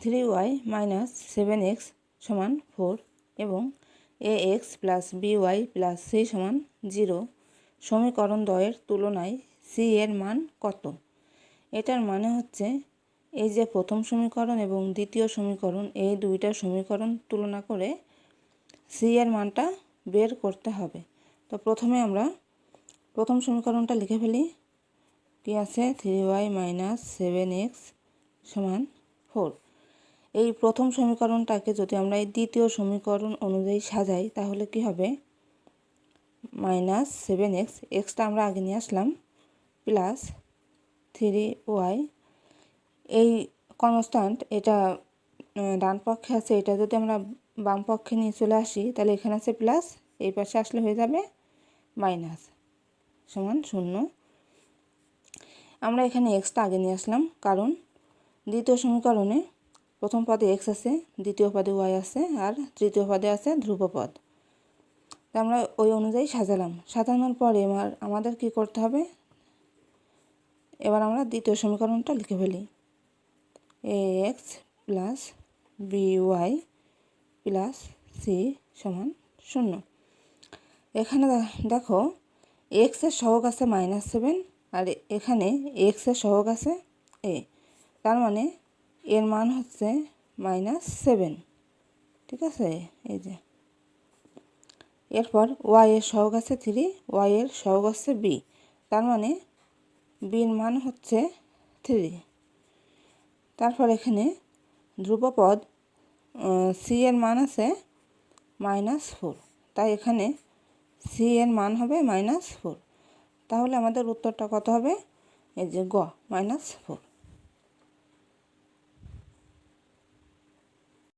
Three Y minus seven X সমান four এবং A X plus B Y plus C সমান zero সমীকরণ দ্বয়ের তুলনায় সি এর মান কত? এটার মানে হচ্ছে এই যে প্রথম সমীকরণ এবং দ্বিতীয় সমীকরণ, এই দুইটা সমীকরণ তুলনা করে সি এর মানটা বের করতে হবে। তো প্রথমে আমরা প্রথম সমীকরণটা লিখে ফেলি। কি আছে? Three Y minus seven X সমান ফোর। এই প্রথম সমীকরণটাকে যদি আমরা এই দ্বিতীয় সমীকরণ অনুযায়ী সাজাই, তাহলে কি হবে? মাইনাস সেভেন এক্স এক্সটা আমরা আগে নিয়ে আসলাম, প্লাস থ্রি ওয়াই। এই কনস্ট্যান্ট এটা ডান পক্ষে আছে, এটা যদি আমরা বাম পক্ষে নিয়ে চলে আসি, তাহলে এখানে আছে প্লাস, এই পাশে আসলে হয়ে যাবে মাইনাস সমান শূন্য। আমরা এখানে এক্সটা আগে নিয়ে আসলাম, কারণ দ্বিতীয় সমীকরণে প্রথম পদে এক্স আছে, দ্বিতীয় পদে ওয়াই আছে, আর তৃতীয় পদে আছে ধ্রুবপদ। আমরা ওই অনুযায়ী সাজালাম। সাজানোর পরে এবার আমাদের কি করতে হবে? এবার আমরা দ্বিতীয় সমীকরণটা লিখে ফেলি। A X plus B Y plus C সমান শূন্য। এখানে দেখো এক্সের সহগ আছে মাইনাস সেভেন আর এখানে এক্সের সহগ আছে এ তার মানে এর মান হচ্ছে মাইনাস সেভেন ঠিক আছে? এই যে। এরপর ওয়াই এর সহগ আছে থ্রি ওয়াই এর সহগ আছে বি তার মানে বির মান হচ্ছে থ্রি তারপর এখানে ধ্রুবপদ সি এর মান আছে মাইনাস ফোর তাই এখানে সি এর মান হবে মাইনাস ফোর তাহলে আমাদের উত্তরটা কত হবে? এই যে গ মাইনাস ফোর